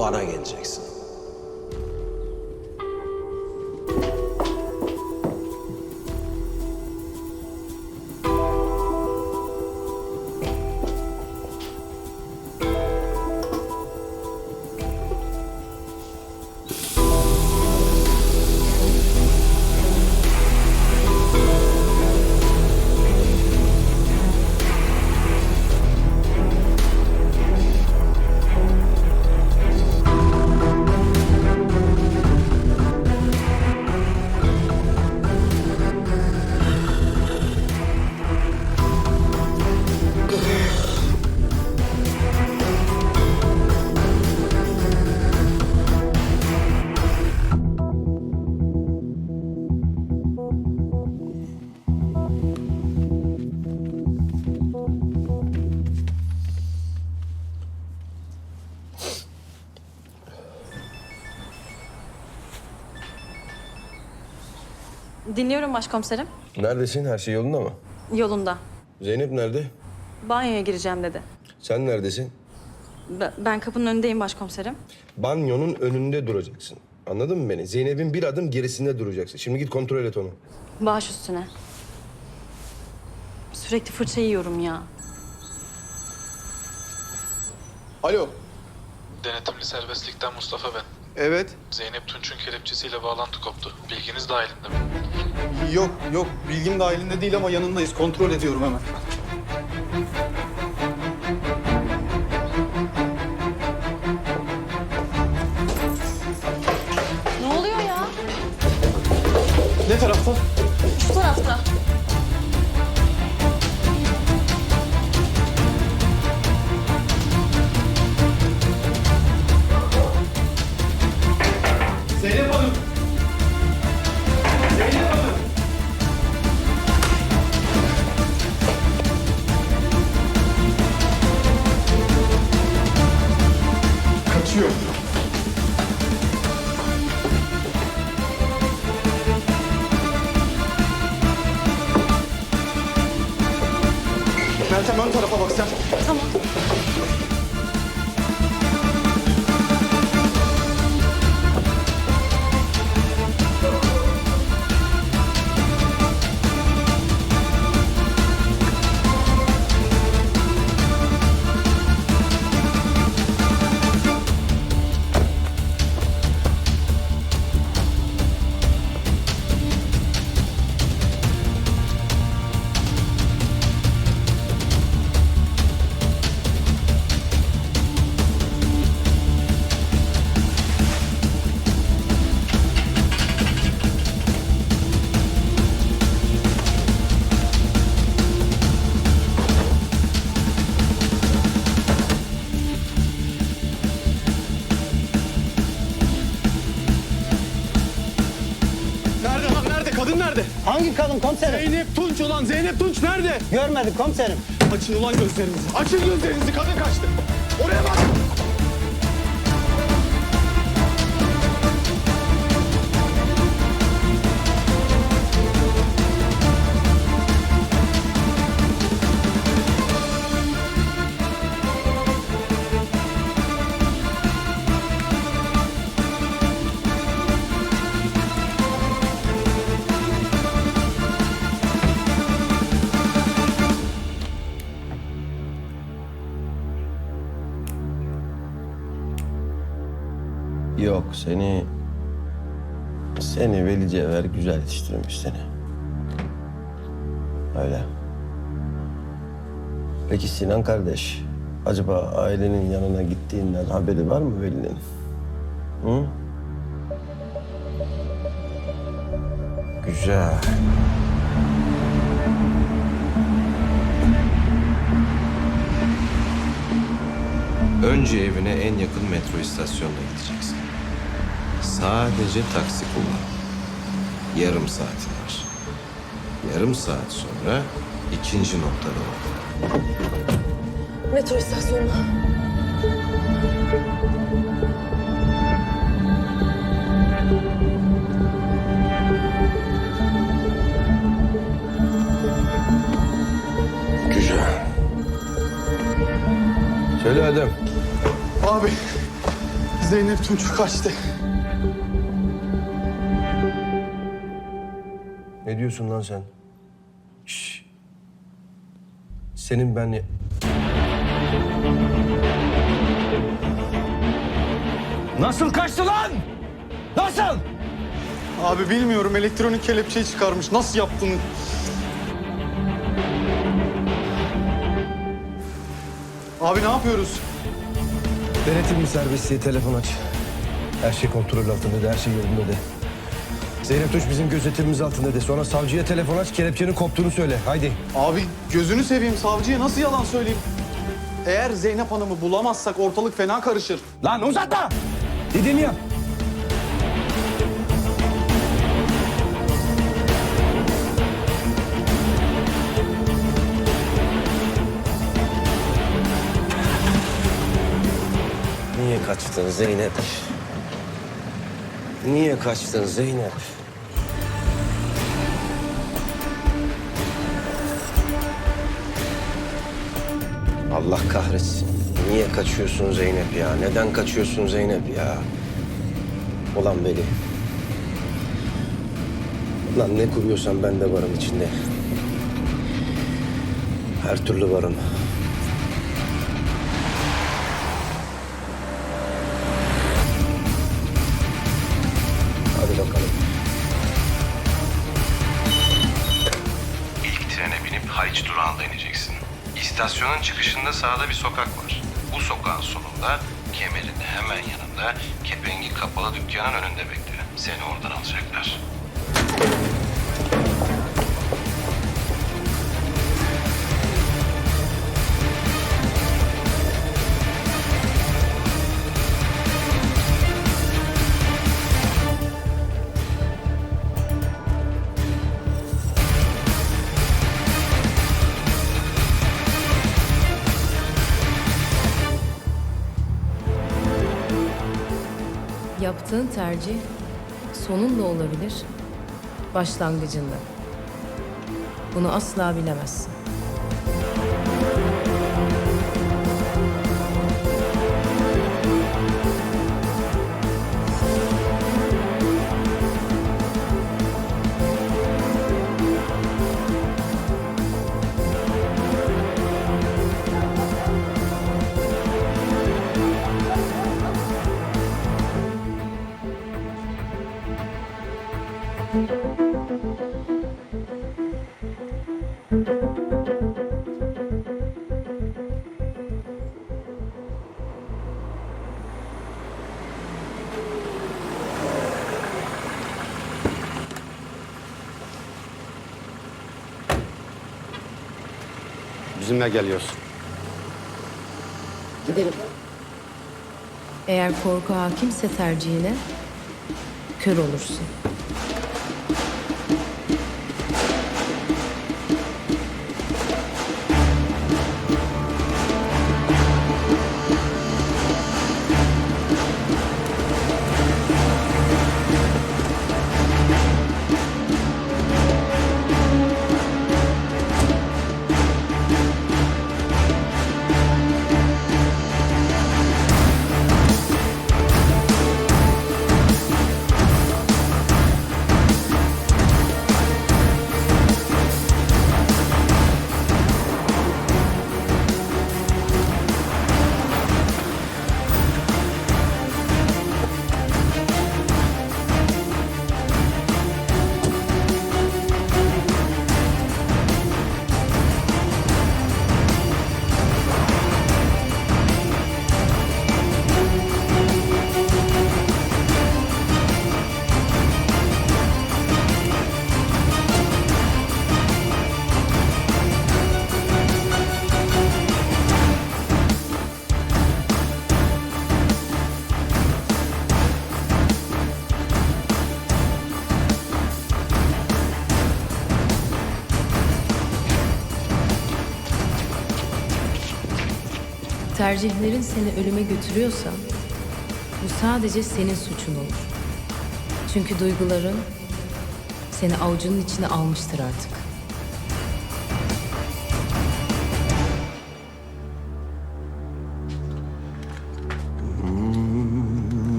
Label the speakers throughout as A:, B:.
A: bana geleceksin.
B: Dinliyorum başkomiserim.
C: Neredesin? Her şey yolunda mı?
B: Yolunda.
C: Zeynep nerede?
B: Banyoya gireceğim dedi.
C: Sen neredesin?
B: Be- Ben kapının önündeyim başkomiserim.
C: Banyonun önünde duracaksın. Anladın mı beni? Zeynep'in bir adım gerisinde duracaksın. Şimdi git kontrol et onu.
B: Baş üstüne. Sürekli fırça yiyorum ya.
D: Alo.
E: Denetimli serbestlikten Mustafa ben.
D: Evet.
E: Zeynep Tunç'un kelepçesiyle bağlantı koptu. Bilginiz dahilinde mi?
D: Yok yok bilgim dahilinde değil ama yanındayız. Kontrol ediyorum hemen. Meltem ön tarafa bak sen.
B: Tamam.
F: Hangi kadın komiserim?
D: Zeynep Tunç ulan Zeynep Tunç nerede?
F: Görmedim komiserim.
D: Açın ulan gözlerinizi. Açın gözlerinizi kadın kaçtı. Oraya bak.
C: Seni... Seni Veli Cevher güzel yetiştirmiş seni. Öyle. Peki Sinan kardeş, acaba ailenin yanına gittiğinden haberi var mı Veli'nin? Hı? Güzel.
A: Önce evine en yakın metro istasyonuna gideceksin. Sadece taksi kullan. Yarım saatin var. Yarım saat sonra ikinci noktada ol.
B: Metro istasyonu.
C: Güzel. Söyle Adem.
D: Abi Zeynep Tunç kaçtı.
C: Diyorsun lan sen? Şş. Senin ben... Nasıl kaçtı lan? Nasıl?
D: Abi bilmiyorum elektronik kelepçeyi çıkarmış. Nasıl yaptığını... Abi ne yapıyoruz?
C: Denetim serbestliği telefon aç. Her şey kontrol altında her şey yolunda de. Zeynep Tunç bizim gözetimimiz altında de. Sonra savcıya telefon aç, kelepçenin koptuğunu söyle. Haydi.
D: Abi gözünü seveyim savcıya nasıl yalan söyleyeyim? Eğer Zeynep Hanım'ı bulamazsak ortalık fena karışır.
C: Lan uzatma! Dediğimi yap. Niye kaçtın Zeynep? Niye kaçtın Zeynep? Allah kahretsin. Niye kaçıyorsun Zeynep ya? Neden kaçıyorsun Zeynep ya? Ulan Veli. Lan ne kuruyorsan ben de varım içinde. Her türlü varım.
A: İstasyonun çıkışında sağda bir sokak var. Bu sokağın sonunda kemerinde hemen yanında kepengi kapalı dükkanın önünde bekle. Seni oradan alacaklar.
G: Yaptığın tercih sonun da olabilir, başlangıcında. Bunu asla bilemezsin.
H: Bizimle geliyorsun.
G: Eğer korku hakimse tercihine kör olursun. Tercihlerin seni ölüme götürüyorsa bu sadece senin suçun olur. Çünkü duyguların seni avucunun içine almıştır artık.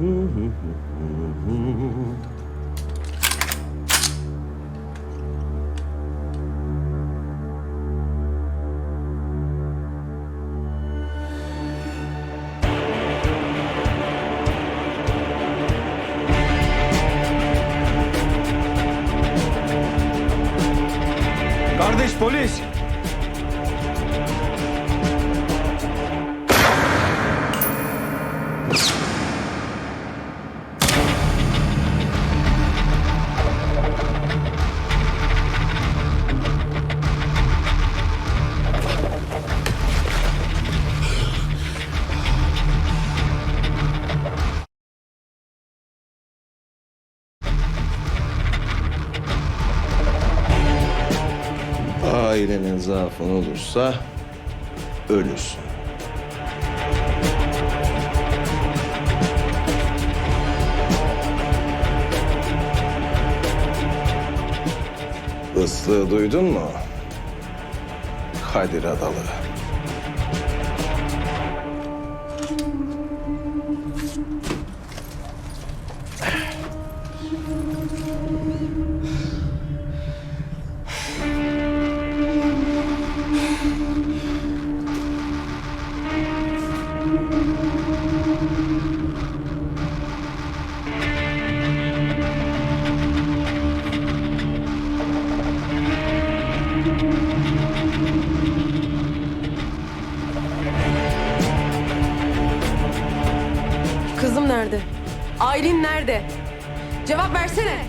A: Mm-hmm. mm-hmm. mm-hmm.
C: Ailenin zaafın olursa ölürsün. Islığı duydun mu? Kadir Adalı.
H: Aylin nerede? Cevap versene.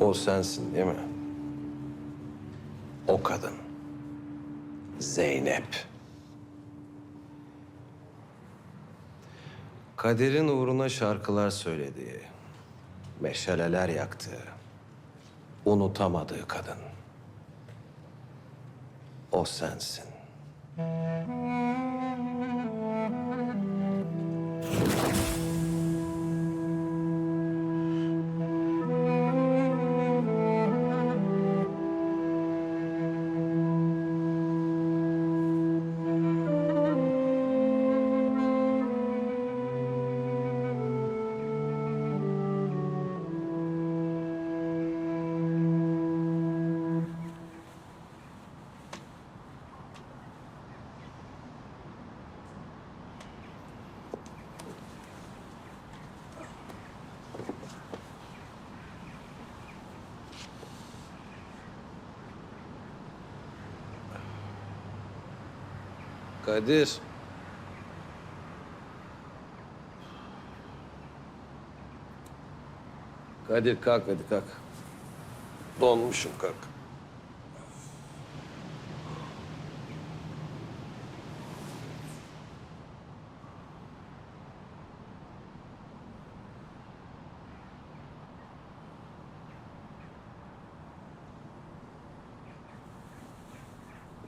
C: O sensin değil mi? O kadın. Zeynep. Kader'in uğruna şarkılar söylediği, meşaleler yaktığı, unutamadığı kadın. O sensin. Kadir. Kadir kalk hadi kalk. Donmuşum kalk.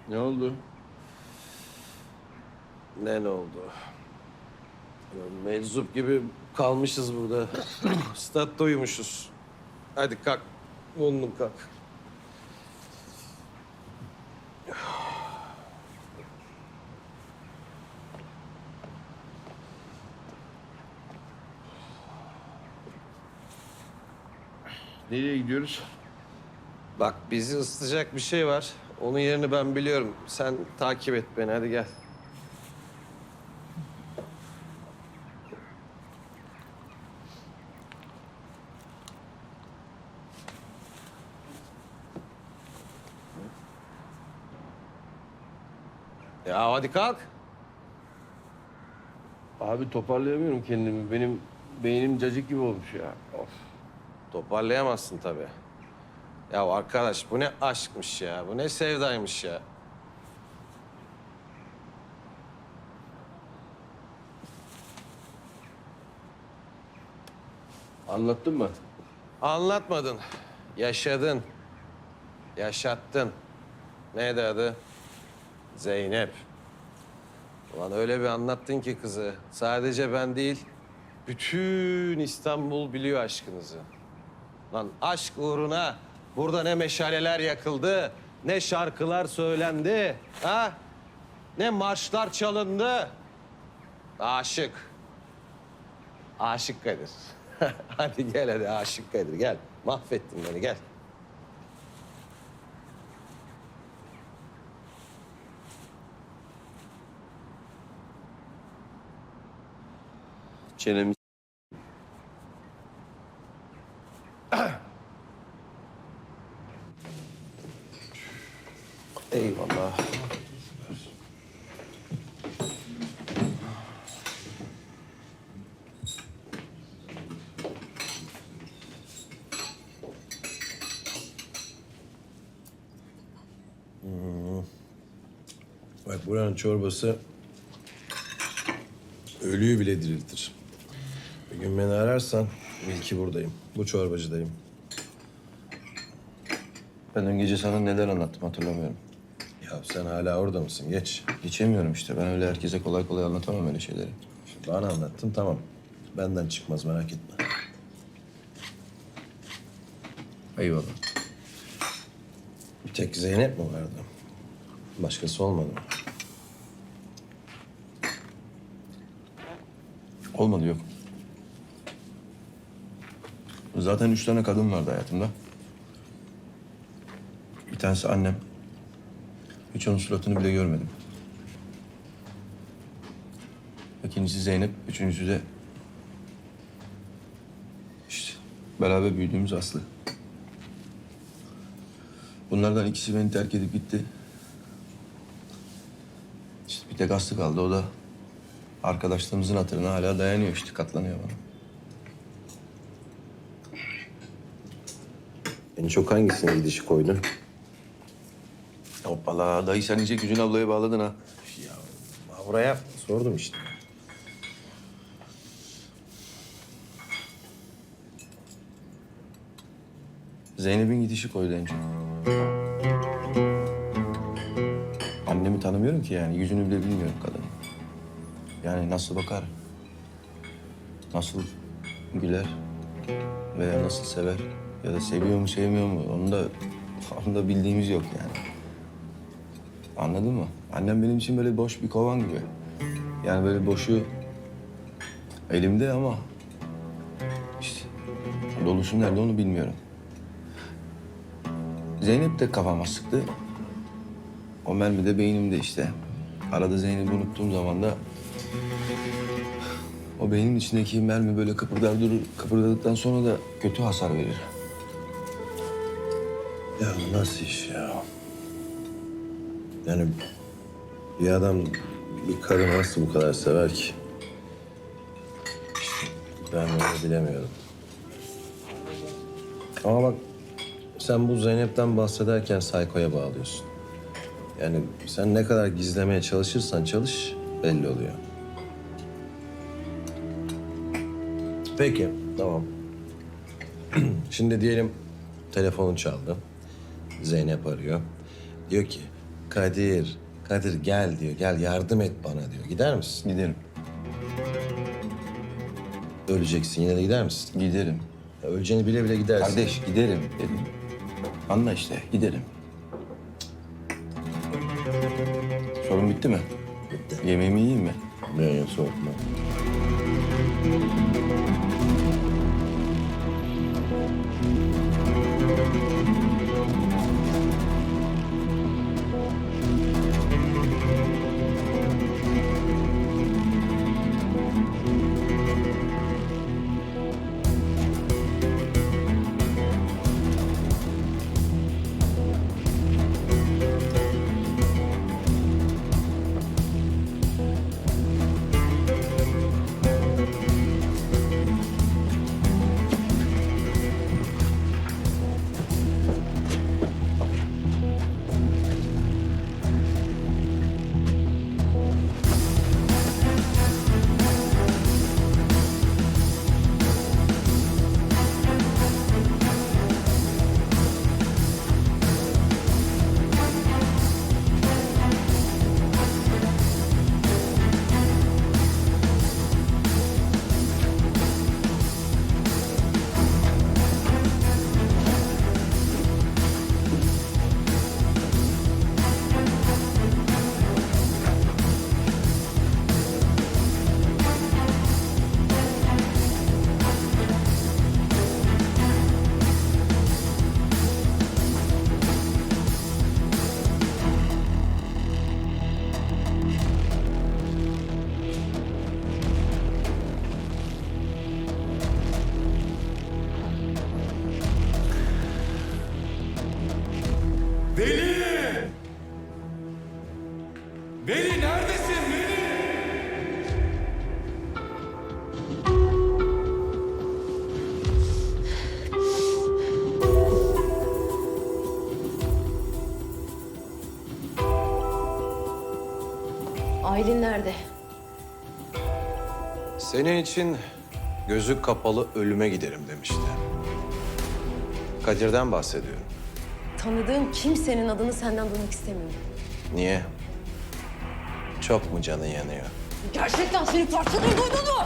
C: Ne oldu? Ne ne oldu? Meczup gibi kalmışız burada. Statta uyumuşuz. Hadi kalk. Oğlum kalk.
A: Nereye gidiyoruz?
C: Bak bizi ısıtacak bir şey var. Onun yerini ben biliyorum. Sen takip et beni hadi gel. Ya hadi kalk.
A: Abi toparlayamıyorum kendimi. Benim beynim cacık gibi olmuş ya. Of.
C: Toparlayamazsın tabii. Ya arkadaş bu ne aşkmış ya. Bu ne sevdaymış ya.
A: Anlattın mı?
C: Anlatmadın. Yaşadın. Yaşattın. Neydi adı? Zeynep. Ulan öyle bir anlattın ki kızı. Sadece ben değil, bütün İstanbul biliyor aşkınızı. Lan aşk uğruna burada ne meşaleler yakıldı, ne şarkılar söylendi, ha? Ne marşlar çalındı. Aşık. Aşık Kadir. hadi gel hadi aşık Kadir gel. Mahvettin beni gel. Çenemi Eyvallah. Bak buranın çorbası ölüyü bile diriltir. Gün beni ararsan bil ki buradayım. Bu çorbacıdayım.
I: Ben dün gece sana neler anlattım hatırlamıyorum.
C: Ya sen hala orada mısın? Geç.
I: Geçemiyorum işte. Ben öyle herkese kolay kolay anlatamam öyle şeyleri.
C: Şimdi bana anlattın tamam. Benden çıkmaz merak etme.
I: Eyvallah.
C: Bir tek Zeynep mi vardı? Başkası olmadı mı?
I: Olmadı yok. Zaten üç tane kadın vardı hayatımda. Bir tanesi annem. Hiç onun suratını bile görmedim. İkincisi Zeynep, üçüncüsü de... işte beraber büyüdüğümüz Aslı. Bunlardan ikisi beni terk edip gitti. İşte bir tek Aslı kaldı. O da arkadaşlığımızın hatırına hala dayanıyor işte, katlanıyor bana.
C: En çok hangisine gidişi koydun?
I: Hoppala, dayı sen iyice Güzin ablaya bağladın ha.
C: Buraya sordum işte.
I: Zeynep'in gidişi koydu en çok. Annemi tanımıyorum ki yani. Yüzünü bile bilmiyorum kadının. Yani nasıl bakar, nasıl güler veya nasıl sever ya da seviyor mu sevmiyor mu onu da, onu da bildiğimiz yok yani. Anladın mı? Annem benim için böyle boş bir kovan gibi. Yani böyle boşu elimde ama işte dolusu nerede onu bilmiyorum. Zeynep de kafama sıktı. O mermi de beynimde işte. Arada Zeynep'i unuttuğum zaman da... ...o beynin içindeki mermi böyle kıpırdar durur. Kıpırdadıktan sonra da kötü hasar verir.
C: Ya nasıl iş ya? Yani bir adam bir karı nasıl bu kadar sever ki? Ben onu bilemiyorum. Ama bak sen bu Zeynep'ten bahsederken Sayko'ya bağlıyorsun. Yani sen ne kadar gizlemeye çalışırsan çalış belli oluyor. Peki, tamam. Şimdi diyelim telefonun çaldı. Zeynep arıyor. Diyor ki Kadir, Kadir gel diyor. Gel yardım et bana diyor. Gider misin?
I: Giderim,
C: Öleceksin yine de gider misin?
I: giderim.
C: Ya öleceğini bile bile gidersin.
I: Kardeş giderim dedim. Anla işte, giderim. Sorun bitti mi?
C: Bitti.
I: Yemeğimi yiyeyim mi?
C: Yok soğutma.
H: Aylin nerede?
C: Senin için gözü kapalı ölüme giderim demişti. Kadir'den bahsediyorum.
H: Tanıdığım kimsenin adını senden duymak istemiyorum.
C: Niye? Çok mu canın yanıyor?
H: Gerçekten seni parçalayayım duydun mu?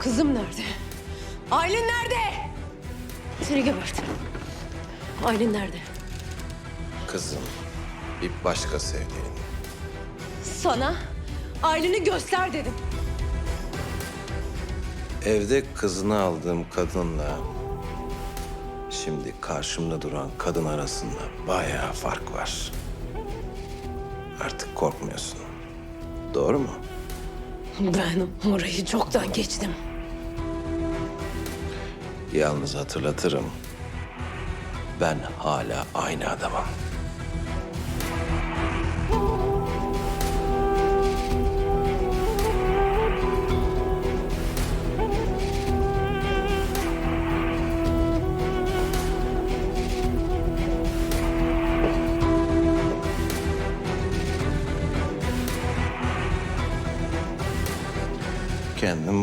H: Kızım nerede? Aylin nerede? Seni gebertirim. Aylin nerede?
C: Kızım, bir başka sevdiğin.
H: Sana Aylin'i göster dedim.
C: Evde kızını aldığım kadınla şimdi karşımda duran kadın arasında bayağı fark var. Artık korkmuyorsun. Doğru mu?
H: Ben orayı çoktan geçtim.
C: Yalnız hatırlatırım. Ben hala aynı adamım.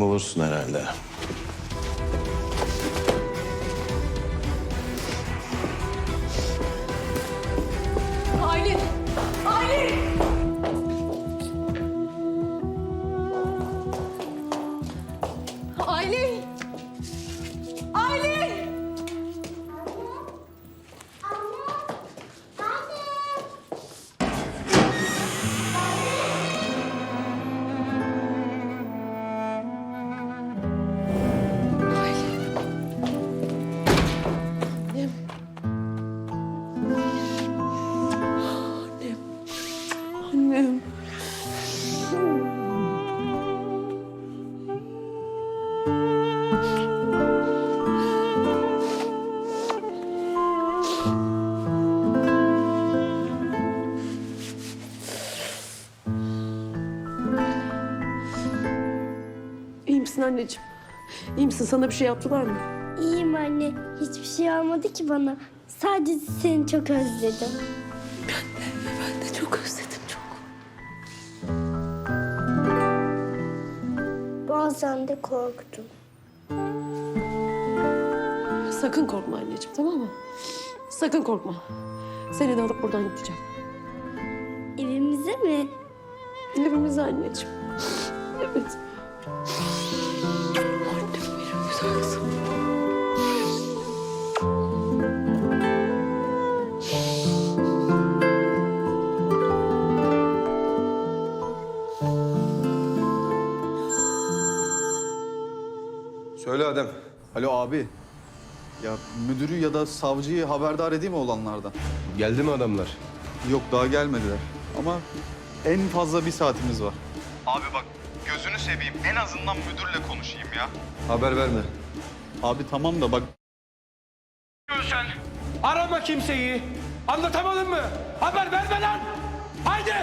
C: Bulursun herhalde.
H: Anneciğim? İyi misin? Sana bir şey yaptılar mı?
J: İyiyim anne. Hiçbir şey olmadı ki bana. Sadece seni çok özledim.
H: Ben de çok özledim çok.
J: Bazen de korktum.
H: Sakın korkma anneciğim tamam mı? Sakın korkma. Seni de alıp buradan gideceğim.
J: Evimize mi?
H: Evimize anneciğim. Evet.
D: Alo abi. Ya müdürü ya da savcıyı haberdar edeyim mi olanlardan?
C: Geldi mi adamlar?
D: Yok daha gelmediler. Ama en fazla bir saatimiz var.
K: Abi bak gözünü seveyim en azından müdürle konuşayım ya.
C: Haber verme.
D: Abi tamam da bak
K: Sen
E: Arama kimseyi. Anlatamadın mı? Haber verme lan. Haydi.